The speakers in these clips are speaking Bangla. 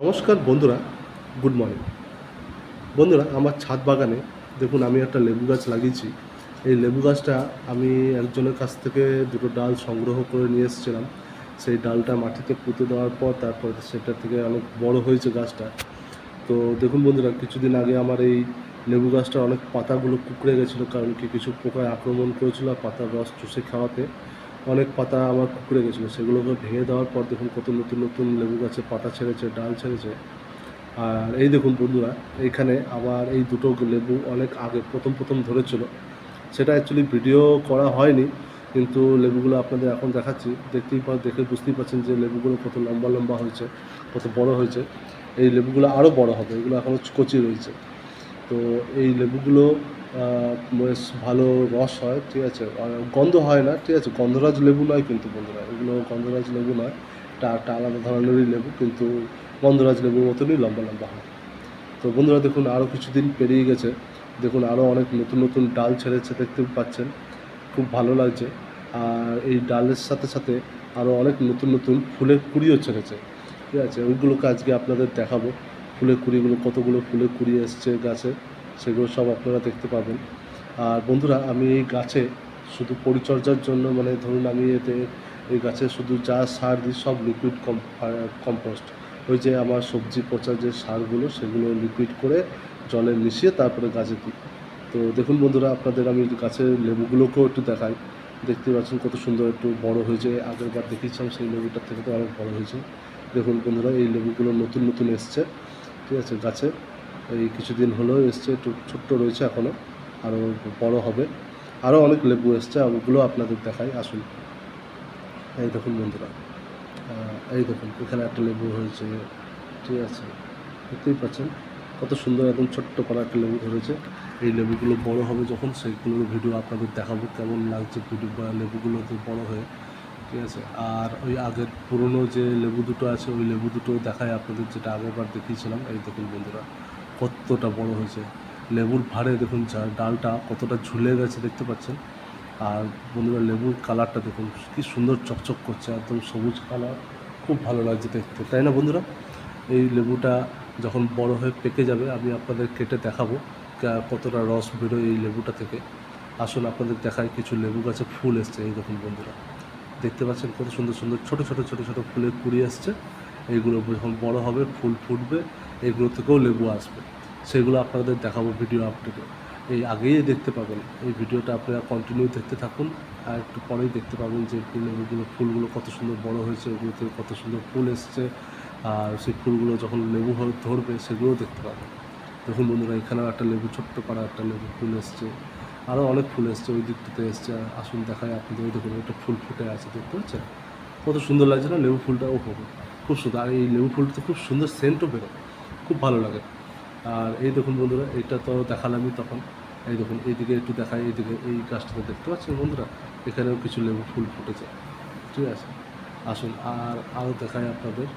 নমস্কার বন্ধুরা, গুড মর্নিং। বন্ধুরা, আমার ছাদ বাগানে দেখুন, আমি একটা লেবু গাছ লাগিয়েছি। এই লেবু গাছটা আমি একজনের কাছ থেকে দুটো ডাল সংগ্রহ করে নিয়ে এসেছিলাম। সেই ডালটা মাটিতে পুঁতে দেওয়ার পর তারপর সেটা থেকে অনেক বড় হয়েছে গাছটা। তো দেখুন বন্ধুরা, কিছুদিন আগে আমার এই লেবু গাছটা অনেক পাতাগুলো কুকড়ে গেছিল, কারণ কি কিছু পোকায় আক্রমণ করেছিল আর পাতার রস চুষে খাওয়াতে। অনেক পাতা আমার কুকড়ে গেছিল। সেগুলোকে ভেঙে দেওয়ার পর দেখুন কত নতুন নতুন লেবু গাছে পাতা ছেড়েছে, ডাল ছেড়েছে। আর এই দেখুন বন্ধুরা এইখানে আবার এই দুটো লেবু অনেক আগে প্রথম প্রথম ধরেছিল। সেটা অ্যাকচুয়ালি ভিডিও করা হয়নি, কিন্তু লেবুগুলো আপনাদের এখন দেখাচ্ছি। দেখতেই পা, দেখে বুঝতেই পারছেন যে লেবুগুলো কত লম্বা লম্বা হয়েছে, কত বড় হয়েছে। এই লেবুগুলো আরও বড় হবে, এগুলো এখনও কচি রয়েছে। তো এই লেবুগুলো বেশ ভালো রস হয়, ঠিক আছে? আর গন্ধ হয় না, ঠিক আছে? গন্ধরাজ লেবু নয় কিন্তু বন্ধুরা, এগুলো গন্ধরাজ লেবু নয়। এটা একটা আলাদা ধরনেরই লেবু, কিন্তু গন্ধরাজ লেবুর মতনই লম্বা লম্বা হয়। তো বন্ধুরা, দেখুন আরও কিছুদিন পেরিয়ে গেছে। দেখুন আরও অনেক নতুন নতুন ডাল ছেড়েছে, দেখতে পাচ্ছেন। খুব ভালো লাগছে। আর এই ডালের সাথে সাথে আরও অনেক নতুন নতুন ফুলের কুড়িও ছেড়েছে। ঠিক আছে? ওইগুলোকে আজকে আপনাদের দেখাবো। ফুলের কুড়িগুলো, কতগুলো ফুলের কুড়ি এসছে গাছে, সেগুলো সব আপনারা দেখতে পাবেন। আর বন্ধুরা, আমি এই গাছে শুধু পরিচর্যার জন্য মানে ধরুন আমি এতে এই গাছে শুধু যা সার দিই, সব লিকুইড কম্পোস্ট ওই যে আমার সবজি পচা যে সারগুলো, সেগুলো লিকুইড করে জলে মিশিয়ে তারপরে গাছে দিই। তো দেখুন বন্ধুরা, আপনাদের আমি গাছের লেবুগুলোকেও একটু দেখাই। দেখতে পাচ্ছেন কত সুন্দর একটু বড় হয়েছে। আগের বার দেখিয়েছিলাম, সেই লেবুটার থেকে তো অনেক বড় হয়েছে। দেখুন বন্ধুরা, এই লেবুগুলো নতুন নতুন এসছে। ঠিক আছে, গাছে। এই কিছুদিন হলেও এসছে, একটু ছোট্ট রয়েছে এখনও আরও বড় হবে। আরও অনেক লেবু এসছে, ওগুলো আপনাদের দেখাই আসুন। এই দেখুন বন্ধুরা এই দেখুন, এখানে একটা লেবু হয়েছে, ঠিক আছে। দেখতেই পাচ্ছেন, কত সুন্দর একদম ছোট্ট করা একটা লেবু ধরেছে। এই লেবুগুলো বড় হবে যখন, সেইগুলোর ভিডিও আপনাদের দেখাবো, কেমন লাগছে ভিডিও বা লেবুগুলো তো বড় হয়ে। ঠিক আছে? আর ওই আগের পুরনো যে লেবু দুটো আছে, ওই লেবু দুটো দেখায় আপনাদের, যেটা আগেরবার দেখিয়েছিলাম। এই দেখুন বন্ধুরা, কতটা বড় হয়েছে। লেবুর ভারে দেখুন ডালটা কতটা ঝুলে গেছে দেখতে পাচ্ছেন। আর বন্ধুরা, লেবুর কালারটা দেখুন, কি সুন্দর চকচক করছে, একদম সবুজ কালার। খুব ভালো লাগছে দেখতে, তাই না বন্ধুরা? এই লেবুটা যখন বড় হয়ে পেকে যাবে, আমি আপনাদের কেটে দেখাবো কতটা রস বেরোয় এই লেবুটা থেকে। আসুন আপনাদের দেখায় কিছু লেবু গাছে ফুল এসছে, এই দেখুন বন্ধুরা। দেখতে পাচ্ছেন কত সুন্দর সুন্দর ছোট ছোট ছোট ছোট ফুলের কুড়ি আসছে। এইগুলো যখন বড় হবে, ফুল ফুটবে, এগুলো থেকেও লেবু আসবে। সেগুলো আপনাদের দেখাবো ভিডিও আপডেটে এই আগেই দেখতে পাবেন। এই ভিডিওটা আপনারা কন্টিনিউ দেখতে থাকুন। আর একটু পরেই দেখতে পাবেন যে লেবুগুলো, ফুলগুলো কত সুন্দর বড় হয়েছে ওগুলো থেকে কত সুন্দর ফুল এসছে। আর সেই ফুলগুলো যখন লেবু ধরবে, সেগুলোও দেখতে পাবেন। দেখুন বন্ধুরা, এখানেও একটা লেবু, ছোট্ট পাড়া একটা লেবু ফুল এসছে। আরও অনেক ফুল এসছে, ওই দিকটাতে এসছে আসুন দেখায় আপনাদের ওই দেখুন, একটা ফুল ফুটে আছে, দেখতে পাচ্ছেন? কত সুন্দর লাগছে না, লেবু ফুলটা ও হবে খুব সুন্দর, আর এই লেবু ফুলটা খুব সুন্দর সেন্টও বেরোয়, খুব ভালো লাগে। আর এই দেখুন বন্ধুরা এইটা তো দেখালামই তখন, এই দেখুন, এইদিকে একটু দেখাই, এইদিকে এই গাছটাতে দেখতে পাচ্ছেন বন্ধুরা, এখানেও কিছু লেবু ফুল ফুটেছে, ঠিক আছে? আসুন, আর আরও দেখাই আপনাদের,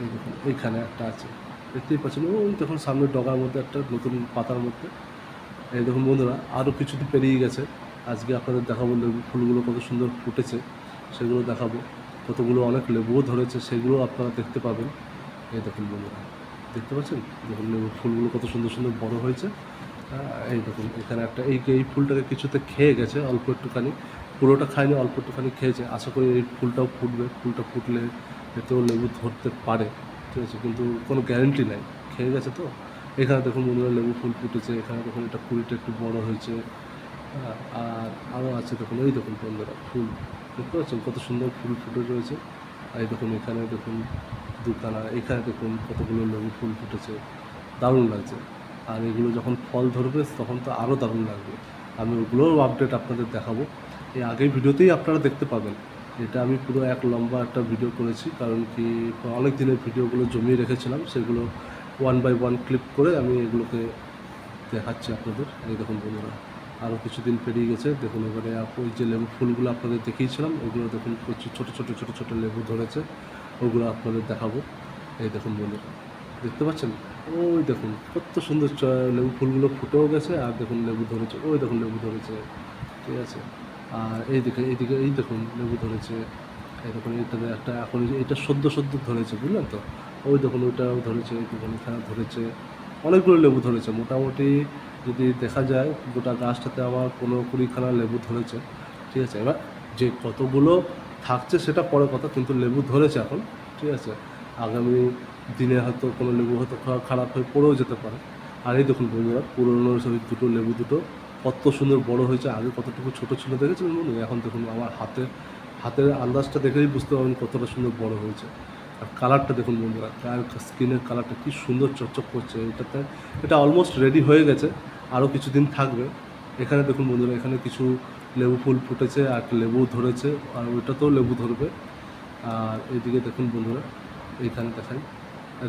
এই দেখুন, এইখানে একটা আছে, দেখতেই পাচ্ছেন, ওই দেখুন সামনের ডগার মধ্যে একটা নতুন পাতার মধ্যে এই দেখুন বন্ধুরা আরও কিছুদিন পেরিয়ে গেছে। আজকে আপনাদের দেখাবো লেবু ফুলগুলো কত সুন্দর ফুটেছে সেগুলো দেখাবো। কতগুলো অনেক লেবুও ধরেছে সেগুলো আপনারা দেখতে পাবেন। এই দেখুন বন্ধুরা দেখতে পাচ্ছেন? দেখুন লেবু ফুলগুলো কত সুন্দর সুন্দর বড় হয়েছে। হ্যাঁ, এই দেখুন এখানে একটা এই এই ফুলটাকে কিছুতে খেয়ে গেছে অল্প একটুখানি। পুরোটা খায়নি অল্প একটুখানি খেয়েছে। আশা করি এই ফুলটাও ফুটবে ফুলটা ফুটলে এতেও লেবু ধরতে পারে। ঠিক আছে কিন্তু কোনো গ্যারেন্টি নাই। খেয়ে গেছে তো? এখানে দেখুন বন্ধুরা লেবু ফুল ফুটেছে এখানে দেখুন এটা ফুলটা একটু বড় হয়েছে। হ্যাঁ, আর আরও আছে দেখুন এই দেখুন বন্ধুরা ফুল দেখতে পাচ্ছেন কত সুন্দর ফুল ফুটে রয়েছে। আর এই দেখুন এখানে দেখুন দুখানা এখানে দেখুন কতগুলো লেবু ফুল ফুটেছে দারুণ লাগছে। আর এগুলো যখন ফল ধরবে তখন তো আরও দারুণ লাগবে। আমি ওগুলোও আপডেট আপনাদের দেখাবো। এই আগের ভিডিওতেই আপনারা দেখতে পাবেন। এটা আমি পুরো এক লম্বা একটা ভিডিও করেছি কারণ কি অনেক দিনের ভিডিওগুলো জমিয়ে রেখেছিলাম সেগুলো ওয়ান বাই ওয়ান ক্লিক করে আমি এগুলোকে দেখাচ্ছি আপনাদের। এই দেখুন বন্ধুরা আরও কিছুদিন পেরিয়ে গেছে। দেখুন এবারে ওই যে লেবু ফুলগুলো আপনাদের দেখিয়েছিলাম, ওগুলো দেখুন প্রচুর ছোটো ছোটো ছোটো ছোটো লেবু ধরেছে। ওগুলো আপনাদের দেখাবো। এই দেখুন বন্ধুরা, দেখতে পাচ্ছেন? ওই দেখুন, কত সুন্দর লেবু ফুলগুলো ফুটেও গেছে, আর দেখুন লেবু ধরেছে, ওই দেখুন লেবু ধরেছে। ঠিক আছে? আর এইদিকে এইদিকে এই দেখুন লেবু ধরেছে। এই দেখুন, এইটাতে একটা এখন এটা সদ্য সদ্য ধরেছে, বুঝলেন তো? ওই দেখুন ওইটাও ধরেছে এখানে ধরেছে, অনেকগুলো লেবু ধরেছে। মোটামুটি যদি দেখা যায়, গোটা গাছটাতে আমার পনেরো কুড়িখানা লেবু ধরেছে, ঠিক আছে? এবার যে কতগুলো থাকছে সেটা পরে কথা, কিন্তু লেবু ধরেছে এখন, ঠিক আছে? আগামী দিনে হয়তো কোনো লেবু হয়তো খারাপ হয়ে পড়েও যেতে পারে। আর এই দেখুন বন্ধুরা, পুরোনো সেই দুটো লেবু দুটো, কত সুন্দর বড় হয়েছে, আগে কতটুকু ছোট ছিল দেখেছিলেন বন্ধু? এখন দেখুন, আমার হাতে হাতের আন্দাজটা দেখেই বুঝতে পারবেন কতটা সুন্দর বড় হয়েছে। আর কালারটা দেখুন বন্ধুরা গায়ের স্কিনের কালারটা কি সুন্দর চকচক করছে, এটাতে, এটা অলমোস্ট রেডি হয়ে গেছে, আরও কিছুদিন থাকবে। এখানে দেখুন বন্ধুরা, এখানে কিছু লেবু ফুল ফুটেছে আর লেবু ধরেছে, আর ওইটাতেও লেবু ধরবে। আর এইদিকে দেখুন বন্ধুরা এইখানে দেখাই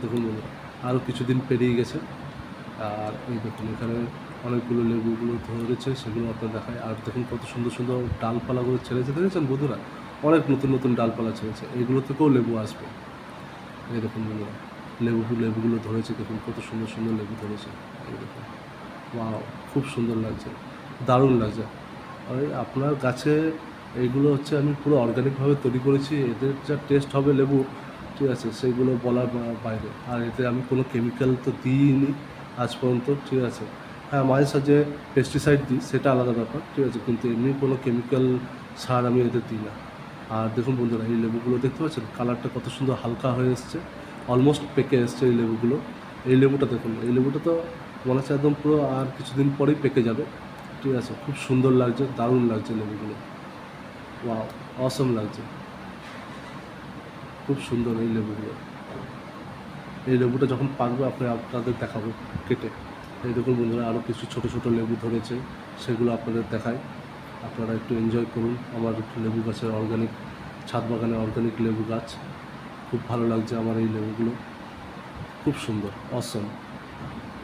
দেখুন বন্ধুরা, আরও কিছুদিন পেরিয়ে গেছে। আর এই দেখুন, এখানে অনেকগুলো লেবুগুলো ধরেছে, সেগুলো আপনার দেখায় আর দেখুন কত সুন্দর সুন্দর ডালপালাগুলো ছেড়েছে, দেখেছেন বন্ধুরা? অনেক নতুন নতুন ডালপালা ছেড়েছে এইগুলো থেকেও লেবু আসবে। এই দেখুন বন্ধুরা লেবু লেবুগুলো ধরেছে দেখুন, কত সুন্দর সুন্দর লেবু ধরেছে। এই দেখুন। খুব সুন্দর লাগছে। দারুণ লাগছে। আর, আপনার গাছে এইগুলো হচ্ছে আমি পুরো অর্গানিকভাবে তৈরি করেছি, এদের যা টেস্ট হবে লেবু, ঠিক আছে, সেগুলো বলার বাইরে। আর এতে আমি কোনো কেমিক্যাল তো দিইনি আজ পর্যন্ত, ঠিক আছে। হ্যাঁ মাঝে সাঝে পেস্টিসাইড দিই, সেটা আলাদা ব্যাপার, ঠিক আছে, কিন্তু এমনি কোনো কেমিক্যাল সার আমি এদের দিই না। আর দেখুন বন্ধুরা, এই লেবুগুলো দেখতে পাচ্ছেন? কালারটা কত সুন্দর হালকা হয়ে এসছে অলমোস্ট পেকে এসছে এই লেবুগুলো। এই লেবুটা দেখুন, এই লেবুটা তো মনে হচ্ছে একদম পুরো আর কিছুদিন পরেই পেকে যাবে। ঠিক আছে, খুব সুন্দর লাগছে, দারুণ লাগছে লেবুগুলো। ওয়াও অসম লাগছে। খুব সুন্দর এই লেবুগুলো। এই লেবুটা যখন পাকবে আপনি আপনাদের দেখাবো কেটে। এই দেখুন বন্ধুরা আরও কিছু ছোট ছোট লেবু ধরেছে, সেগুলো আপনাদের দেখাই আপনারা একটু এনজয় করুন। আমার লেবু গাছের অর্গানিক ছাদ বাগানে অর্গানিক লেবু গাছ। খুব ভালো লাগছে আমার এই লেবুগুলো। খুব সুন্দর অসম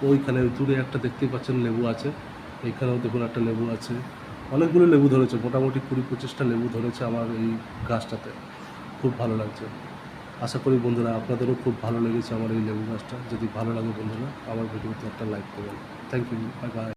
ওইখানে দূরে একটা দেখতেই পাচ্ছেন লেবু আছে। এইখানেও দেখুন একটা লেবু আছে। অনেকগুলো লেবু ধরেছে, মোটামুটি কুড়ি পঁচিশটা লেবু ধরেছে আমার এই গাছটাতে। খুব ভালো লাগছে। আশা করি বন্ধুরা আপনাদেরও খুব ভালো লেগেছে আমার এই লেবু গাছটা। যদি ভালো লাগে বন্ধুরা, আমার ভিডিওতে একটা লাইক দেবেন। Thank you bye bye